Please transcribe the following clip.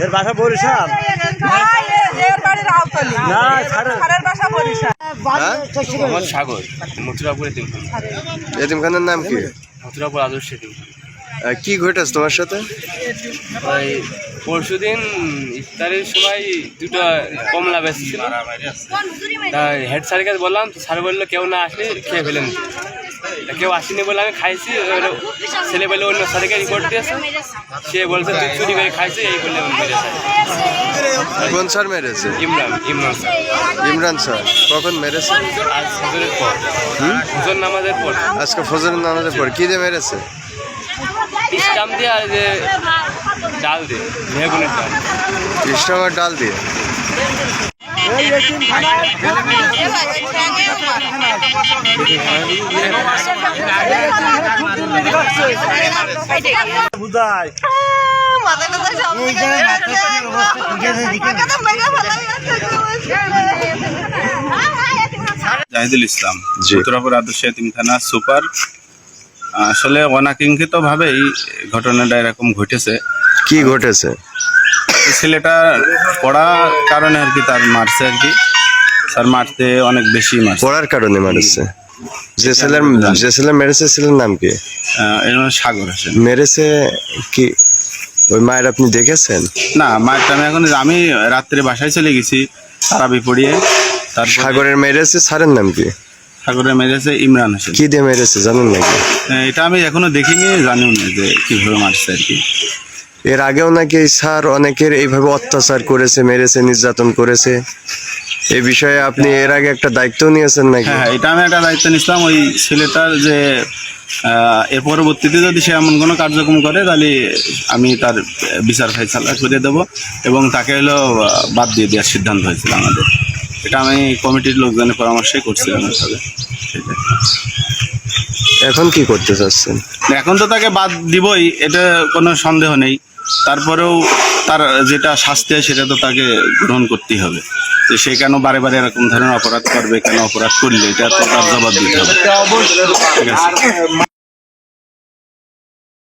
এর বাসা বরিশাল? না, সাগর মথুরাপুর এতিমখানার নাম কি? মথুরাপুর আদর্শ এতিমখানা আহ, কি ঘটেছে তোমার সাথে? ওই পরশু দিন ইফতারের সময় দুটো কমলা বেচছিল। তা হেড স্যারকে বললাম স্যার বলল কেউ না আসলে খেয়ে ফেলেন। কেউ আসেনি বলে আমি খাইছি ছেলে বলে অন্য স্যারকে রিপোর্ট দিয়েছে। সে বলছে তুই চুরি করে খাইছি এই বলে মেরেছে। কোন স্যার মেরেছে? ইমরান ইমরান স্যার। ইমরান স্যার কখন মেরেছে? আজ হুজুরের পর। হুজুর নামাজের পর। আজকে ফজর নামাজের পর কি দিয়ে মেরেছে? ইসলাম দিয়ে আর যে ডাল দিয়ে মেহগুনের ডাল। ইস্টামার ডাল দিয়ে? জাহিদুল ইসলাম। উত্তরাপুর আদর্শ এতিমখানা সুপার। আসলে অনাকাঙ্ক্ষিত ভাবেই ঘটনাটা এরকম ঘটেছে। কি ঘটেছে? ছেলেটা পড়া কারণে আর কি তার মারছে আর কি। স্যার মারতে অনেক বেশি মারছে। পড়ার কারণে মারেছে। যে ছেলের যে ছেলে মেরেছে ছেলের নাম কি? এর নাম সাগর হোসেন। মেরেছে কি? ওই মায়ের আপনি দেখেছেন? না মারটা আমি এখন আমি রাত্রে বাসায় চলে গেছি তারাবি পড়িয়ে। তারপর সাগরের মেরেছে স্যারের নাম কি? সাগরে মেরেছে ইমরান হোসেন। কি দিয়ে মেরেছে জানেন নাকি? আহ, এটা আমি এখনও দেখিনি জানিও না যে কীভাবে মারছে আর কি। এর আগেও নাকি এই স্যার অনেকের এইভাবে অত্যাচার করেছে মেরেছে নির্যাতন করেছে। এই বিষয়ে আপনি এর আগে একটা দায়িত্ব নিয়েছেন নাকি? হ্যাঁ হ্যাঁ, এটা আমি একটা দায়িত্ব নিয়েছিলাম। ওই ছেলেটার যে এর পরবর্তীতে যদি সে এমন কোনো কার্যক্রম করে তাহলে আমি তার বিচার ফাইসালা করে দেব এবং তাকে হলো বাদ দিয়ে দেওয়ার সিদ্ধান্ত হয়েছিল আমাদের। এটা আমি কমিটির লোকজনের পরামর্শই করছিলাম সাথে এখন কি করতে চাচ্ছেন? এখন তো তাকে বাদ দিবই এটা কোনো সন্দেহ নেই। তারপরেও তার যেটা শাস্তি হয় সেটা তো তাকে গ্রহণ করতেই হবে। তো সে কেন বারে বারে এরকম ধরনের অপরাধ করবে, কেন অপরাধ করলে, এটা তো তার জবাব দিতে হবে।